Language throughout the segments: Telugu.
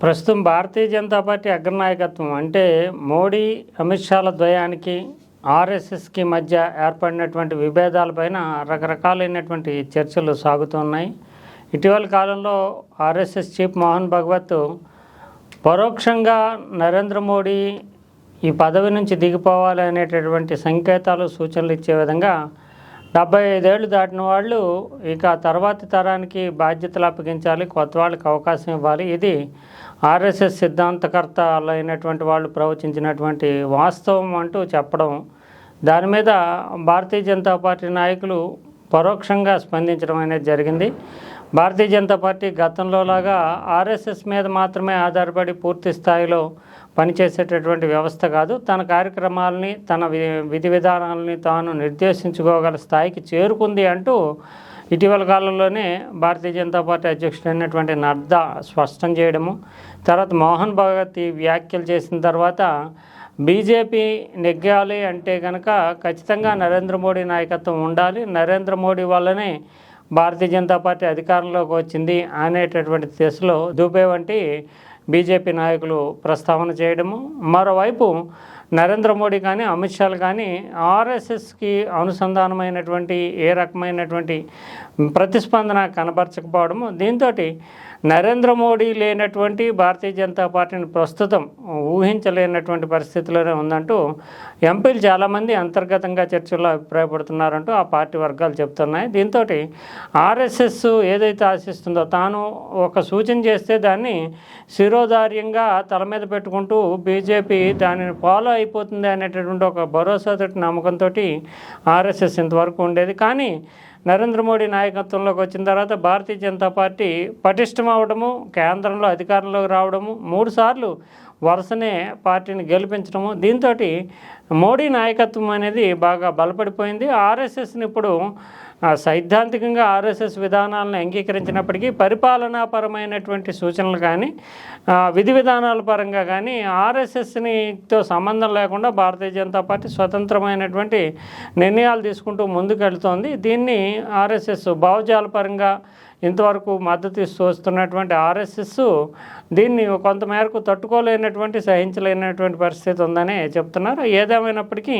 ప్రస్తుతం భారతీయ జనతా పార్టీ అగ్రనాయకత్వం అంటే మోడీ అమిత్ షాల ద్వయానికి ఆర్ఎస్ఎస్కి మధ్య ఏర్పడినటువంటి విభేదాలపైన రకరకాలైనటువంటి చర్చలు సాగుతున్నాయి ఇటీవల కాలంలో ఆర్ఎస్ఎస్ చీఫ్ మోహన్ భగవత్ పరోక్షంగా నరేంద్ర మోడీ ఈ పదవి నుంచి దిగిపోవాలి అనేటటువంటి సంకేతాలు సూచనలు ఇచ్చే విధంగా డెబ్బై ఐదేళ్ళు దాటిన వాళ్ళు ఇక తర్వాతి తరానికి బాధ్యతలు అప్పగించాలి కొత్త వాళ్ళకి అవకాశం ఇవ్వాలి. ఇది ఆర్ఎస్ఎస్ సిద్ధాంతకర్త అయినటువంటి వాళ్ళు ప్రవచించినటువంటి వాస్తవం అంటూ చెప్పడం దాని మీద భారతీయ జనతా పార్టీ నాయకులు పరోక్షంగా స్పందించడం అనేది జరిగింది. భారతీయ జనతా పార్టీ గతంలో లాగా ఆర్ఎస్ఎస్ మీద మాత్రమే ఆధారపడి పూర్తి స్థాయిలో పనిచేసేటటువంటి వ్యవస్థ కాదు. తన కార్యక్రమాలని తన వి విధి విధానాలని తాను నిర్దేశించుకోగల స్థాయికి చేరుకుంది అంటూ ఇటీవల కాలంలోనే భారతీయ జనతా పార్టీ అధ్యక్షుడు అయినటువంటి నడ్డా స్పష్టం చేయడము తర్వాత మోహన్ భగత్ ఈ వ్యాఖ్యలు చేసిన తర్వాత బీజేపీ నెగ్గాలి అంటే కనుక ఖచ్చితంగా నరేంద్ర మోడీ నాయకత్వం ఉండాలి. నరేంద్ర మోడీ వల్లనే భారతీయ జనతా పార్టీ అధికారంలోకి వచ్చింది అనేటటువంటి దశలో దూపే వంటి బీజేపీ నాయకులు ప్రస్తావన చేయడము. మరోవైపు నరేంద్ర మోడీ కానీ అమిత్ షాలు కానీ ఆర్ఎస్ఎస్కి అనుసంధానమైనటువంటి ఏ రకమైనటువంటి ప్రతిస్పందన కనబరచకపోవడము దీంతో నరేంద్ర మోడీ లేనటువంటి భారతీయ జనతా పార్టీని ప్రస్తుతం ఊహించలేనటువంటి పరిస్థితిలోనే ఉందంటూ ఎంపీలు చాలామంది అంతర్గతంగా చర్చల్లో అభిప్రాయపడుతున్నారంటూ ఆ పార్టీ వర్గాలు చెప్తున్నాయి. దీంతో ఆర్ఎస్ఎస్ ఏదైతే ఆశిస్తుందో తాను ఒక సూచన చేస్తే దాన్ని శిరోధార్యంగా తల మీద పెట్టుకుంటూ బీజేపీ దానిని ఫాలో అయిపోతుంది అనేటటువంటి ఒక భరోసాతో నమ్మకంతో ఆర్ఎస్ఎస్ ఇంతవరకు ఉండేది. కానీ నరేంద్ర మోడీ నాయకత్వంలోకి వచ్చిన తర్వాత భారతీయ జనతా పార్టీ పటిష్టం అవడము కేంద్రంలో అధికారంలోకి రావడము మూడుసార్లు వరుసనే పార్టీని గెలిపించడము. దీంతో మోడీ నాయకత్వం అనేది బాగా బలపడిపోయింది. ఆర్ఎస్ఎస్ని ఇప్పుడు సైద్ధాంతికంగా ఆర్ఎస్ఎస్ విధానాలను అంగీకరించినప్పటికీ పరిపాలనాపరమైనటువంటి సూచనలు కానీ విధి విధానాల పరంగా కానీ ఆర్ఎస్ఎస్నితో సంబంధం లేకుండా భారతీయ జనతా పార్టీ స్వతంత్రమైనటువంటి నిర్ణయాలు తీసుకుంటూ ముందుకెళ్తోంది. దీన్ని ఆర్ఎస్ఎస్ భావజాల పరంగా ఇంతవరకు మద్దతు ఇస్తూ వస్తున్నటువంటి ఆర్ఎస్ఎస్ దీన్ని కొంతమేరకు తట్టుకోలేనటువంటి సహించలేనటువంటి పరిస్థితి ఉందని చెప్తున్నారు. ఏదేమైనప్పటికీ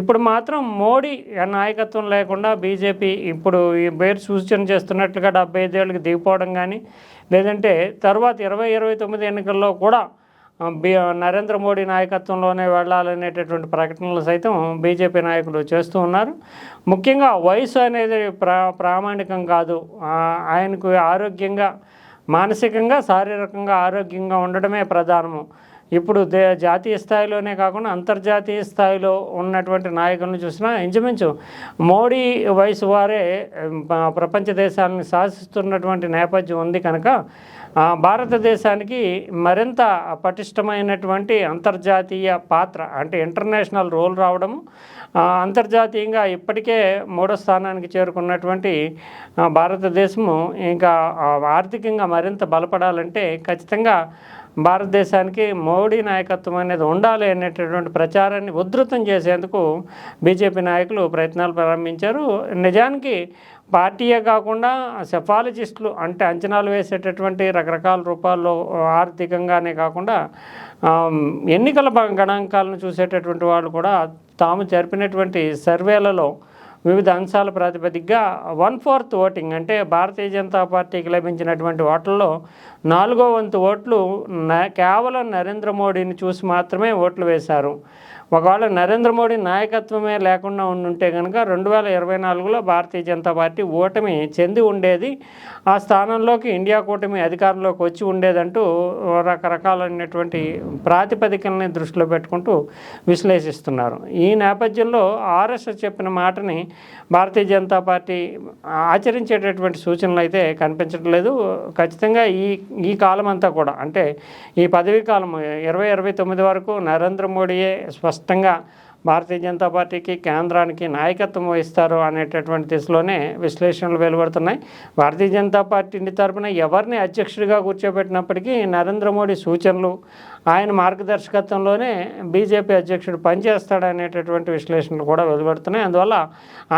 ఇప్పుడు మాత్రం మోడీ నాయకత్వం లేకుండా బీజేపీ ఇప్పుడు ఈ పేరు సూచన చేస్తున్నట్లుగా డెబ్బై ఐదేళ్ళకి దిగిపోవడం కానీ లేదంటే తర్వాత ఇరవై ఇరవై తొమ్మిది ఎన్నికల్లో కూడా నరేంద్ర మోడీ నాయకత్వంలోనే వెళ్ళాలనేటటువంటి ప్రకటనలు సైతం బీజేపీ నాయకులు చేస్తూ ఉన్నారు. ముఖ్యంగా వయసు అనేది ప్రా ప్రామాణికం కాదు. ఆయనకు ఆరోగ్యంగా మానసికంగా శారీరకంగా ఆరోగ్యంగా ఉండడమే ప్రధానము. ఇప్పుడు దే జాతీయ స్థాయిలోనే కాకుండా అంతర్జాతీయ స్థాయిలో ఉన్నటువంటి నాయకులను చూసినా ఇంచుమించు మోడీ వయసు వారే ప్రపంచ దేశాలను శాసిస్తున్నటువంటి నేపథ్యం ఉంది కనుక భారతదేశానికి మరింత పటిష్టమైనటువంటి అంతర్జాతీయ పాత్ర అంటే ఇంటర్నేషనల్ రోల్ రావడము అంతర్జాతీయంగా ఇప్పటికే మూడో స్థానానికి చేరుకున్నటువంటి భారతదేశము ఇంకా ఆర్థికంగా మరింత బలపడాలంటే ఖచ్చితంగా భారతదేశానికి మోడీ నాయకత్వం అనేది ఉండాలి అనేటటువంటి ప్రచారాన్ని ఉధృతం చేసేందుకు బీజేపీ నాయకులు ప్రయత్నాలు ప్రారంభించారు. నిజానికి పార్టీయే కాకుండా సెఫాలజిస్టులు అంటే అంచనాలు వేసేటటువంటి రకరకాల రూపాల్లో ఆర్థికంగానే కాకుండా ఎన్నికల గణాంకాలను చూసేటటువంటి వాళ్ళు కూడా తాము జరిపినటువంటి సర్వేలలో వివిధ అంశాల ప్రాతిపదికగా వన్ ఫోర్త్ ఓటింగ్ అంటే భారతీయ జనతా పార్టీకి లభించినటువంటి ఓట్లలో నాలుగో వంతు ఓట్లు కేవలం నరేంద్ర మోడీని చూసి మాత్రమే ఓట్లు వేశారు. ఒకవేళ నరేంద్ర మోడీ నాయకత్వమే లేకుండా ఉండుంటే కనుక రెండు వేల ఇరవై నాలుగులో భారతీయ జనతా పార్టీ ఓటమి చెంది ఉండేది. ఆ స్థానంలోకి ఇండియా కూటమి అధికారంలోకి వచ్చి ఉండేదంటూ రకరకాలైనటువంటి ప్రాతిపదికల్ని దృష్టిలో పెట్టుకుంటూ విశ్లేషిస్తున్నారు. ఈ నేపథ్యంలో ఆర్ఎస్ఎస్ చెప్పిన మాటని భారతీయ జనతా పార్టీ ఆచరించేటటువంటి సూచనలు అయితే కనిపించట్లేదు. ఖచ్చితంగా ఈ ఈ కాలం అంతా కూడా అంటే ఈ పదవీ కాలం ఇరవై ఇరవై తొమ్మిది వరకు నరేంద్ర మోడీయే స్పష్టంగా భారతీయ జనతా పార్టీకి కేంద్రానికి నాయకత్వం వహిస్తారు అనేటటువంటి దిశలోనే విశ్లేషణలు వెలువడుతున్నాయి. భారతీయ జనతా పార్టీ తరపున ఎవరిని అధ్యక్షుడిగా కూర్చోబెట్టినప్పటికీ నరేంద్ర మోడీ సూచనలు ఆయన మార్గదర్శకత్వంలోనే బీజేపీ అధ్యక్షుడు పనిచేస్తాడనేటటువంటి విశ్లేషణలు కూడా వెలువడుతున్నాయి. అందువల్ల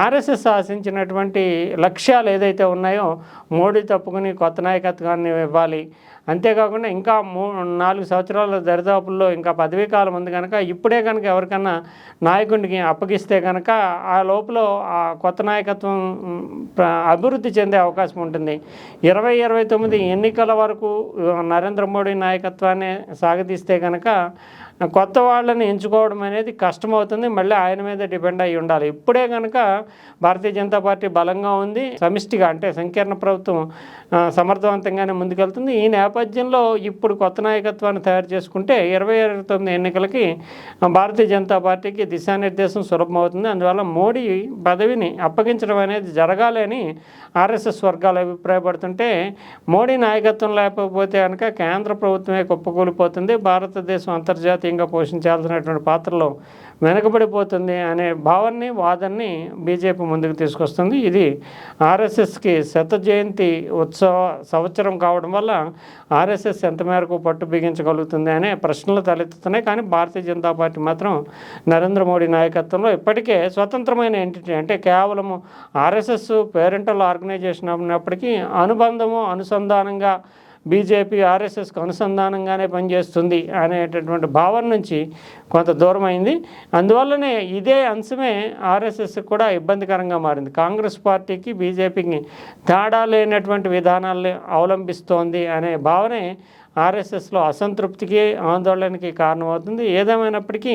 ఆర్ఎస్ఎస్ ఆశించినటువంటి లక్ష్యాలు ఏదైతే ఉన్నాయో మోడీ తప్పుకుని కొత్త నాయకత్వాన్ని ఇవ్వాలి అంతేకాకుండా ఇంకా మూ నాలుగు సంవత్సరాల దరిదాపుల్లో ఇంకా పదవీ కాలం ఉంది కనుక ఇప్పుడే కనుక ఎవరికన్నా నాయకుడికి అప్పగిస్తే కనుక ఆ లోపల ఆ కొత్త నాయకత్వం అభివృద్ధి చెందే అవకాశం ఉంటుంది. ఇరవై ఇరవై తొమ్మిది ఎన్నికల వరకు నరేంద్ర మోడీ నాయకత్వాన్ని సాగదీస్తే కనుక కొత్త వాళ్ళని ఎంచుకోవడం అనేది కష్టమవుతుంది. మళ్ళీ ఆయన మీద డిపెండ్ అయి ఉండాలి. ఇప్పుడే కనుక భారతీయ జనతా పార్టీ బలంగా ఉంది సమిష్టిగా అంటే సంకీర్ణ ప్రభుత్వం సమర్థవంతంగానే ముందుకెళ్తుంది. ఈ నేపథ్యంలో ఇప్పుడు కొత్త నాయకత్వాన్ని తయారు చేసుకుంటే ఇరవై ఇరవై తొమ్మిది ఎన్నికలకి భారతీయ జనతా పార్టీకి దిశానిర్దేశం సులభమవుతుంది. అందువల్ల మోడీ పదవిని అప్పగించడం అనేది జరగాలి అని ఆర్ఎస్ఎస్ వర్గాలు అభిప్రాయపడుతుంటే మోడీ నాయకత్వం లేకపోతే కనుక కేంద్ర ప్రభుత్వమే కుప్పకూలిపోతుంది. భారతదేశం అంతర్జాతీయ అంతర్జాతీయంగా పోషించాల్సినటువంటి పాత్రలో వెనకబడిపోతుంది అనే భావాన్ని వాదన్ని బీజేపీ ముందుకు తీసుకొస్తుంది. ఇది ఆర్ఎస్ఎస్కి శత జయంతి ఉత్సవ సంవత్సరం కావడం వల్ల ఆర్ఎస్ఎస్ ఎంత మేరకు పట్టు బిగించగలుగుతుంది అనే ప్రశ్నలు తలెత్తుతున్నాయి. కానీ భారతీయ జనతా పార్టీ మాత్రం నరేంద్ర మోడీ నాయకత్వంలో ఇప్పటికే స్వతంత్రమైన ఎంటిటీ అంటే కేవలము ఆర్ఎస్ఎస్ పేరెంటల్ ఆర్గనైజేషన్ అన్నప్పటికీ అనుబంధము అనుసంధానంగా బీజేపీ ఆర్ఎస్ఎస్కి అనుసంధానంగానే పనిచేస్తుంది అనేటటువంటి భావన నుంచి కొంత దూరం అయింది అందువల్లనే ఇదే అంశమే ఆర్ఎస్ఎస్ కూడా ఇబ్బందికరంగా మారింది. కాంగ్రెస్ పార్టీకి బీజేపీకి తేడా లేనటువంటి విధానాల్ని అవలంబిస్తోంది అనే భావనే ఆర్ఎస్ఎస్లో అసంతృప్తికి ఆందోళనకి కారణమవుతుంది. ఏదేమైనప్పటికీ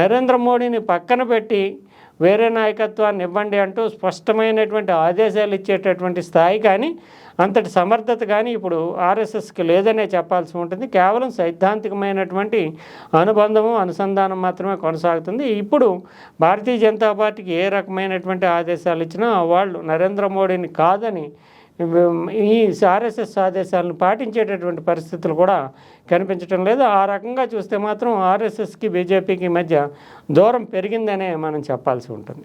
నరేంద్ర మోడీని పక్కన పెట్టి వేరే నాయకత్వాన్ని ఇవ్వండి అంటూ స్పష్టమైనటువంటి ఆదేశాలు ఇచ్చేటటువంటి స్థాయి కానీ అంతటి సమర్థత కానీ ఇప్పుడు ఆర్ఎస్ఎస్కి లేదనే చెప్పాల్సి ఉంటుంది. కేవలం సైద్ధాంతికమైనటువంటి అనుబంధము అనుసంధానం మాత్రమే కొనసాగుతుంది. ఇప్పుడు భారతీయ జనతా పార్టీకి ఏ రకమైనటువంటి ఆదేశాలు ఇచ్చినా వాళ్ళు నరేంద్ర మోడీని కాదని ఈ ఆర్ఎస్ఎస్ ఆదేశాలను పాటించేటటువంటి పరిస్థితులు కూడా కనిపించడం లేదు. ఆ రకంగా చూస్తే మాత్రం ఆర్ఎస్ఎస్కి బీజేపీకి మధ్య దూరం పెరిగిందనే మనం చెప్పాల్సి ఉంటుంది.